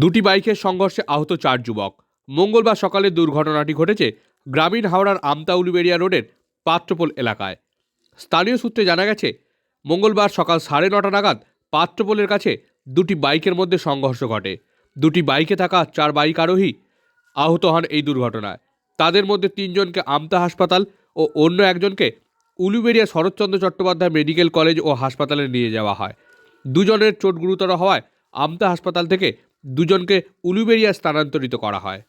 দুটি বাইকের সংঘর্ষে আহত চার যুবক। মঙ্গলবার সকালে দুর্ঘটনাটি ঘটেছে গ্রামীণ হাওড়ার আমতা উলুবেড়িয়া রোডের পাত্রপোল এলাকায়। স্থানীয় সূত্রে জানা গেছে, মঙ্গলবার সকাল সাড়ে নটা নাগাদ পাত্রপোলের কাছে দুটি বাইকের মধ্যে সংঘর্ষ ঘটে। দুটি বাইকে থাকা চার বাইক আরোহী আহত হন এই দুর্ঘটনায়। তাদের মধ্যে তিনজনকে আমতা হাসপাতাল ও অন্য একজনকে উলুবেড়িয়া শরৎচন্দ্র চট্টোপাধ্যায় মেডিকেল কলেজ ও হাসপাতালে নিয়ে যাওয়া হয়। দুজনের চোট গুরুতর হওয়ায় আমতা হাসপাতাল থেকে দুজনকে উলুবেরিয়া স্থানান্তরিত করা হয়।